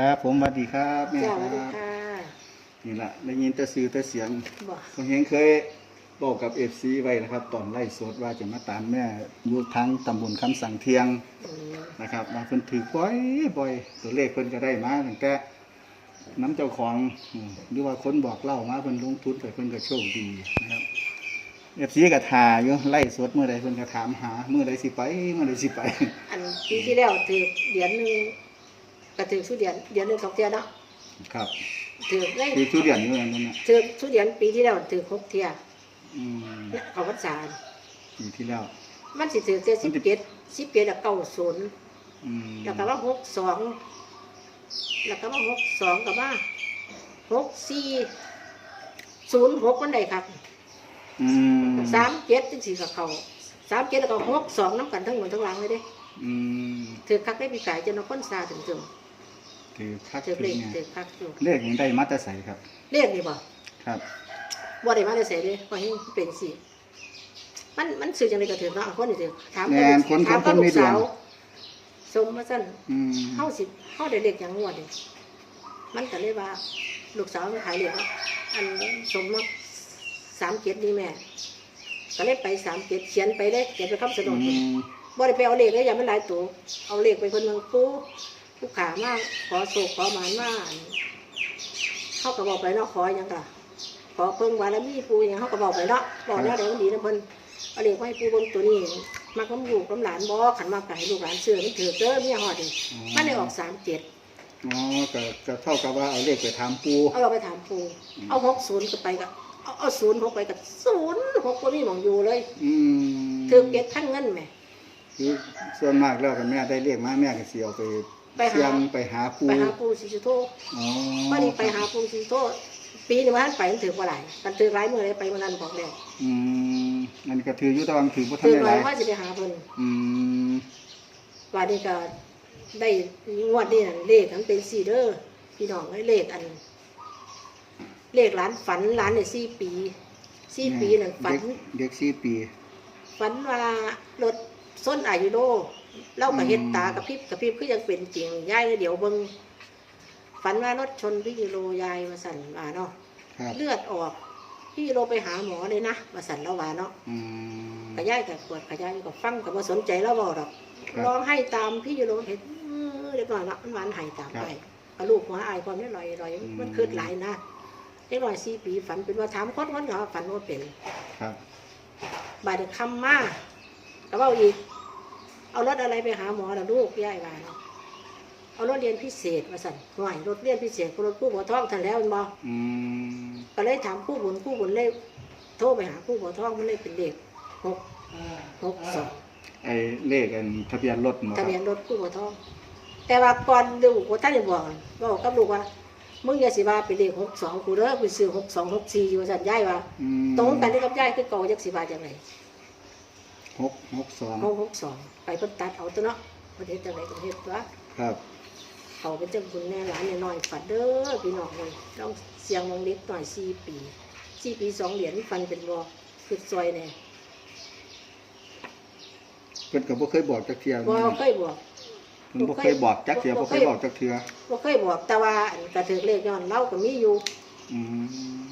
ครับผมสวัสดีครับแม่จ้าคสวัสดีรับค่ะนี่แหละได้ยินแต่ซื้อแต่เสียงบอกผมเห็นเคยบอกกับเอฟซีไว้นะครับ ตอนไล่สดว่าจะมาตามแม่อยู่ทั้งตำบลคำสั่งเทียงอืมนะครับมาเพิ่นถือบ่อยบ่อยตัวเลขเพิ่นก็ได้มาตั้งแต่น้ำเจ้าของอืมหรือว่าคนบอกเล่ามาเพิ่นลงทุนไปเพิ่นก็โชคดีนะครับเอฟซีก็ทาอยู่ไล่สดเมื่อใดเพิ่นก็ถามหาเมื่อใดสิไปเมื่อใดสิไป อันปีที่แล้วถือเดือนหนึ่ง ก็ถือสุดเดือนเดือนหนึ่งสองเทียเนาะครับถือได้คือทุเรียนอยู่นั่นน่ะถือสุดเดือนปีที่แล้วถือหกเทียอืมเนี่ยเขาวัดสารปีที่แล้ว มันสิถือเทียสิบเจ็ดสิบเจ็ดแล้วเก้าศูนย์อืมแล้วก็ว่าหกสองแล้วก็ว่าหกสองกับว่าหกสี่ศูนย์หกมันได้ครับอืมสามเจ็ดจังสี่กับเขาสามเจ็ดแล้วก็หกสองน้ำกันทั้งหมดทั้งหลังเลยเด้อืม ถือคักได้ปีกายจนเอาค้นซาถึงถึง ถือคักถือถืเลอขไงถือคักอยู่เลขยังได้มาแต่ใสครับเรียกดีบ่ครับ บ่ได้มาได้เสียเลยพอให้เป็นสิมันมันสื่อจังไดก็ถือเนาะคนนี่ถือถามแม่นคนถามคนมีดวงสาวสมมาซั่นอืมเฮาสิเฮาได้เลขอย่างงวดนี่มันก็เลยว่า ลูกสาวมันขายเลขว่าอันสมมา37นี่แม่ก็เลยไป37เขียนไปเลยเขียนไปคำสะดอืดมบ่ได้ไปเอาเลขเลยอย่ามันหลายตัวเอาเลขไปคนเมืองปู ผู้ขามาขอโศกขอหมานมาเขาก็บอกไปเนาะขอหยังกะขอเพิ่งวาระมีปูหยังเขาก็บอกไปเนาะบอกแล้วเดี๋ยวมันดีนะเพิ่นเอาเลขไว้ให้ปูเบนตัวนี้มากำลูกกำหลานบ่ขันมาไก่ลูกหลานเชื่อมันถือเด้อเมียหอดนี่มันได้ออกสามเจ็ดอ๋อก็ก็เท่ากับว่าเอาเลขไปถามปูเอาเราไปถามปูเอาหกศูนย์ก็ไปกับเอาเอาศูนย์หกไปกับศูนย์หกก็มีหมองอยู่เลย อืมถือเก็บทั้งเงินแหมคือส่วนมากแล้วกันแม่ได้เลขมาแม่ก็สิเอาไป ไปหา เสียงไปหาปูไปหาปูสิจุโทอ๋อวันนี้ไปหาปูสิโทปีนี้มันไปมันถือว่าหลายมันถือหลายมือเลยไปวันนั้นบอกแล้วอืมอันนก็ถืออยู่แตอนถือบ่ทันถือได้หหน่อลายยว่าจะไปหาเพิ่นอืมวันนี้ก็ได้งวดนี้นั่นเลขมันเป็นสี่เด้อพี่น้องได้เลขอัน เลขร้านฝันร้านเนี่ยสี่ปีสี่ปีนั่นฝัน เด็กเด็กสี่ปี ฝันว่ารถส้นอายุโล เล่ากับเฮ็ดตากระพริบกระพริบคือยังเป็นจริงยายเดี๋ยวเบิ่งฝันว่ารถชนพี่ยูโรยายมาสั่นว่าเนาะครับเลือดออกพี่ยูโรไปหาหมอเลยนะมาสั่นแล้วว่าเนาะอืม กระยายกับปวดกระยายก็ฟังกับว่าสนใจแล้วบอกหรอกครับร้องให้ตามพี่ยูโรเห็นอื้อเรียบร้อยละมันหวานไห้ตามไปกระลูกหัวอายความนี้ลอยลอยมันคืดหลายนะเด็กน้อยสี่ปีฝันเป็นว่าถามคนคนก็ว่าฝันว่าเป็น ครับ บาดเด็กคำมาก็เว่าอีก เอารถอะไรไปหาหมอละลูกย่ายว่าเนาะเอารถเรียนพิเศษมาสั่นหน่อยรถเรียนพิเศษก็รถผู้หัวท้องทันแล้วมันบออืมก็เลยถามผู้บุญผู้บุญเลยโทรไปหาผู้หัวท้องมันเลยเป็นเด็กหกหกสองไอ้เลขอันทะเบียนรถบ่คทะรับเบียนรถผู้หัวท้อง แต่ว่าก่อนดูว่าท่านได้บอกบอกกับลูกว่ามึงอย่าสิว่าเป็นเด็กหกสองกูเด้อกูซื้อหกสองหกสี่อยู่ว่าสั่นย่ายว่าอืมตรงกันที่กับย่ายคือเก่าจักสิบาจังไร หกหกสองหกหกสองไปเพิ่นตัดเอาตัวเนาะประเทศจังไรประเทศตัวครับ เขาเป็นเจ้าคุณแม่หลานน้อยๆฝันเด้อพี่น้องเลยต้องเสียงวงเล็กหน่อยสี่ปีสี่ปีสองเหรียญฟันเป็นวอคือซอยเนี่ยเพิ่นก็บ่เคยบอกจักเทื่อบ่เคยบอกเพิ่นบ่เคยบอกจักเทื่อบ่บ่เคเคยยบอกจักเทื่อบ่เคยบอกแต่ว่าอันกระถือเลขย้อนเล่าก็มีอยู่อืม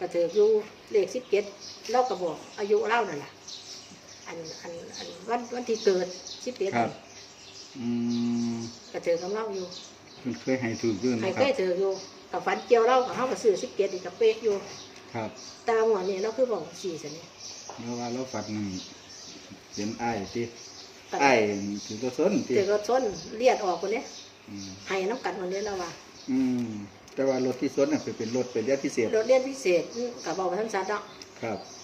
กระถืออยู่เลขสิบเจ็ดเล่าก็บอกอายุเล่านั่นแหละ อันอันอันวันวันที่เกิดสิบเจ็ดครับ อืมกระถือกับเล่าอยู่เพิ่นเคยให้ถูกอยู่ใครนะคเครับยถืออยู่กับฝันเกี่ยวเล่ากับเขาก็ซื้อสิบเจ็ดอีกกับเป๊กอยู่ครับแต่ว่าหัวนี่เราคือบอกสี่สิเนี่ยแล้วว่าเราฝันเห็นอ้ายติแต่อ้ายถือตัวสนติถือรถชนเลียดออกคนนี้อืมให้น้ำกัดคนนี้แล้วว่าอืมแต่ว่ารถที่สนน่ะเป็นรถเป็นเรียนพิเศษรถเรียนพิเศษกับบอกว่าท่านสัตว์เนาะครับอืม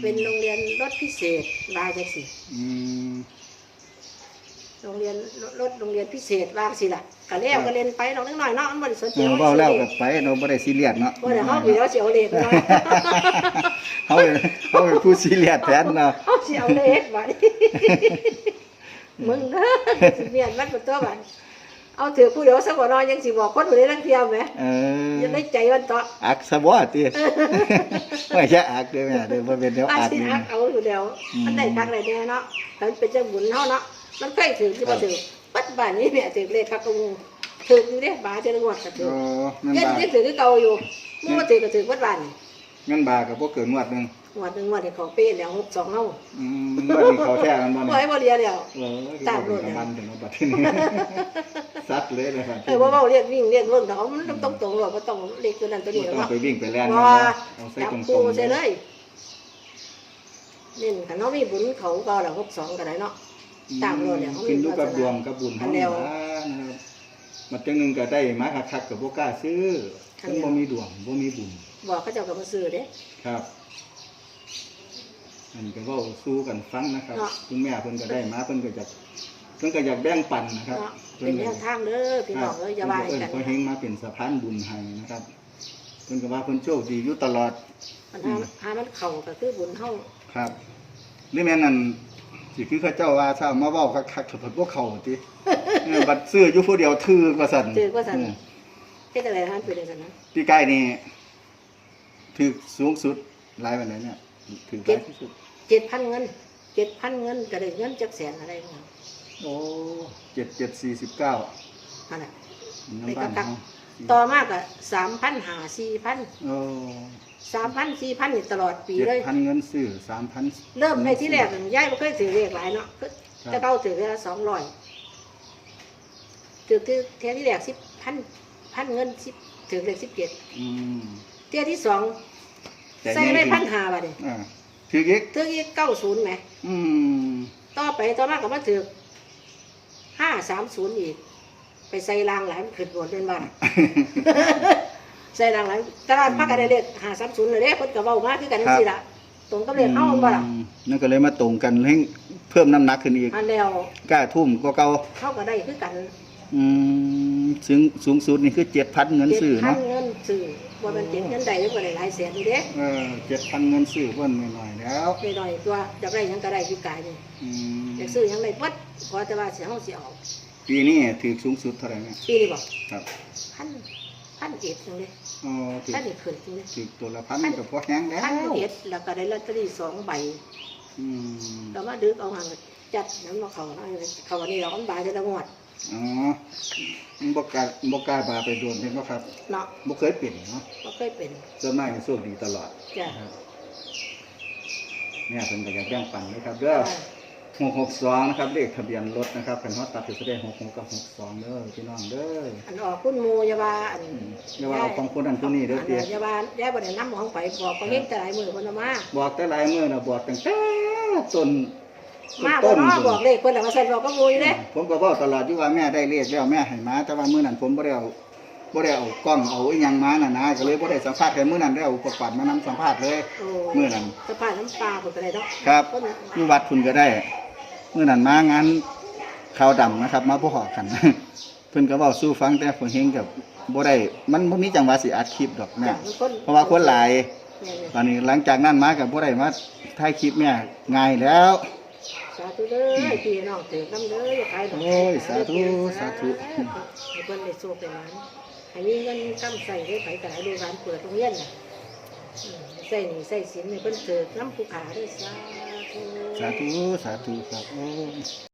เป็นโรงเรียนรถพิเศษลายจังสิอืมโรงเรียนรถโรงเรียนพิเศษวางสิล่ะก็แล้วก็เล่นไปน้องนิดหน่อยเนาะมันบ่ได้สนใจเออว่าเว้าแล้วสิก็ไปเนาะบ่ได้ซีเรียสเนาะว่าเดี๋ยวเขาเดี๋ยวสิเอาเลขเนาะเขาเป็นเขาเป็นผู้ซีเรียสแทนเนาะเขาสิเอาเลขบัดนี้มึงเด้อสิเมียนมันเป็นตัวบัด เอาถือผู้เดียวสักว่าน้อยยังสิบอกคนผู้ใดทั้งเที่ยวไหมเออยังได้ใจวันต่ออักซะบ่ติไม่ใช่อักเด้อแม่เด้อบ่เป็นแนวอาอักสินี่อักเอาอยู่เดียวอืมมันได้คักได้แน่เนาะมันเป็นเจ้าบุญเฮาเนาะมันเคยถือที่บ่ถือปัจจุบันนี้แม่ถือเลขคักกะมูถืออยู่เด้บาเจริญงวดก็ถืโอ้อเงินเงินบาทยังถือคือเก่าอยู่เมื่อถือก็ถือวัดวันเงินบาทก็บ่เกินงวดหนึงงวดหนึ่งงวดที่เขาเป้แล้วหกสองเฮาอืมงวดนี้เขาแท้กันบ่บ่เนี่ยให้บ่เรียแล้วเออตามรถกำมันถึงเอาบัดที่ นี่ซัดเลยเลยครับเออบ่เว้าเรียกวิ่งเรียกเบิ่งแต่เขามันต้องตรงๆหรอกบ่ต้องเลขตัวนั้นตัวนี้หรอกต้องเนาะไปวิ่งไปแล่นบ่นะเอาใส่จับตรงคู่ๆใส่เลยนี่คันเฮามีบุญเขาก็แล้ว62ก็ได้เนาะตามรถเนี่ยเขามีขึ้นอยู่กับวาสนาดวงกับบุญอัเฮานเดีนี่ยวล่ะนะครับมันจังหนึงก็ได้มาคักๆก็บ่กล้าซื้ออันมันเดียวบ่มีดวงบ่มีบุญบอกเขาเจ้าก็บ่ซื้อเด้ครับอันนี้ก็เว้าสู้กันฟังนะครับเนาะคุณแม่เพิ่นก็ได้มาเพิ่นก็จะเพิ่นก็อยากแบ่งปันนะครับเนาะเป็นแนวทางเด้อพี่น้องเอ้ยอย่าว่าให้เพิ่นกันก็เฮงมาเป็นสะพานบุญให้นะครับเพิ่นก็ว่าเพิ่นโชคดีอยู่ตลอดปัญหาหามันเข้าก็คือบุญเฮาครับหรือแม่นนั่นสิคือเขาเจ้าว่าถ้ามาเว้าคักๆเถิดพวกเขาติเออบัดซื้ออยู่ผู้เดียวถือกว่าซั่นถือว่าซั่นเออเฮ็ดจังได๋ให้มันเป็นจังซั่นนะพี่ใกล้นี่ถือสูงสุดหลายปานใดเนี่ยถือหลายที่สุด7,000เงิน7,000เงินก็ได้เงินจักแสนอะไรบ่ โอ้เจ็ดเจ็ดสี่สิบเก้านั่นแหละน้ำบ้านไปกักเขาต่อมาก็3,000หา4,000โอ้3,000 4,000นี่ตลอดปีเจ็ดเลย พันเงินซื้อสามพัน เริ่มในที่แรกนั่นยายบ่เคยถือเลขหลายเนาะคือแต่เก่าถือเลขละ200ถือถือเที่ยที่แรก10,000พันเงิน10ถือเลข17อืมเที่ยที่สองแต่ใส่ไม่พันหาบาทเนี่ยอ่าถืออีกถืออีกเก้าศูนย์ไหมอืมต่อไปต่อมาก็มาถือ ห้าสามศูนย์อีก ไปใส่รางหลายมันขึ้นบนเป็นบ้านใส่รางหลายตลาดพักกันได้เลขห้าสามศูนย์เลยเด้คนกับเบ้ามากคือกันสิละตรงกับเลขเข้าบ่ล่ะอืมนั่นก็เลยมาตรงกันให้เพิ่มน้ำหนักขึ้นอีกอันเดียวกล้าทุ่มก็เก่าเข้าก็ได้คือกัน อืมสูงสูงสุดนี่คือเจ็ดพันเงินเจ็ดซื้อพันเนาะเงินซื้อ ว่ามันเจ็ดเงินใดก็ได้หลายแสนอยู่เด้เออเจ็ดพันเงินซื้อเพิ่นหน่อยๆแล้วหน่อยๆตัวอยากได้หยังก็ได้คือกายนี่อืมอยากซื้อหยังได้ปัดขอแต่ว่าเสียห้องเสียออกปีนี้ถือสูงสุดเท่าไหร่เนี่ยปีนี้บอกครับพันพันเอ็ดจังเลยอ๋อถือพันเอ็ดขึ้นจังเลยถือตัวละพันกับพอแห้งแล้วพันเอ็ดแล้วก็ได้ลอตเตอรี่สองใบอืมเรามาดึกเอาหันจัดน้ำมาเขาเนาะเขาวันนี้เราอันบายจะละงวด อ๋อมันบกล้าบกล้าบาไปโดนเห็นไหมครับเนาะบ่เคยเปลี่ยนเนาะก็เคยเป็นส่วนมากนี่โชคดีตลอดจ้ะนะครับเนี่ยเพิ่นก็อยากแบ่งปันนะครับเด้อ662นะครับเลขทะเบียนรถนะครับคันฮอดตัดถือแสดง66กับ62เด้อพี่น้องเด้ออันออกคุณโมอยาบาอันอืมอย่าว่าเอาของคนนั้นคนนี้เด้อเตี้ยยาบาย่าบ่ได้นำของไปบอกก็เฮ็ดแต่หลายมือเพิ่นเอามาบอกแต่หลายมื้อน่ะบอกตั้งแต่ต้น มาบ่ต้นเนาะพุ่นบอกเลขเพิ่นแล้วมาใส่บอกก็โมอยู่เด้ผมก็บอกตลอดอยู่ว่าแม่ได้เลขแล้วแม่ให้มาแต่ว่ามื้อนั้นผมบ่ได้เอาบ่ได้เอากล้องเอาอีหยังมาน่ะนะก็เลยบ่ได้สัมภาษณ์แต่มื้อนั้นได้เอาอุปกรณ์มานำสัมภาษณ์เลยโอ้มื้อนั้นสะพานน้ำปลาเพิ่นก็ได้เนาะครับเพิ่นอยู่วัดพุ่นก็ได้มื้อนั้นมางานขาวดำนะครับ มาบ่ฮอดกันเพิ่นก็เว้าสู่ฟังแต่ผมเฮงกับบ่ได้มันบ่มีจังหวะสิอัดคลิปดอกแม่จ้ะมันคนเพราะว่าคนหลายแม่นตอนนี้หลังจากนั้นมาก็บ่ได้มาถ่ายคลิปแม่ง่ายแล้วๆ สาธุเด้อพี่น้องเถิดนำเด้ออย่าขายดอกโอ้ยสาธุสาธุ ให้เพิ่นได้โชคได้หลานให้มีเงินกำใส่ได้ไปก็ให้ลูกหลานเปิดโรงเรียนน่ะอืมใส่หนี้ใส่สินให้เพิ่นเถิดน้ำผู้ขาด้วยสาธุ สาธุ สาธุครับโอ้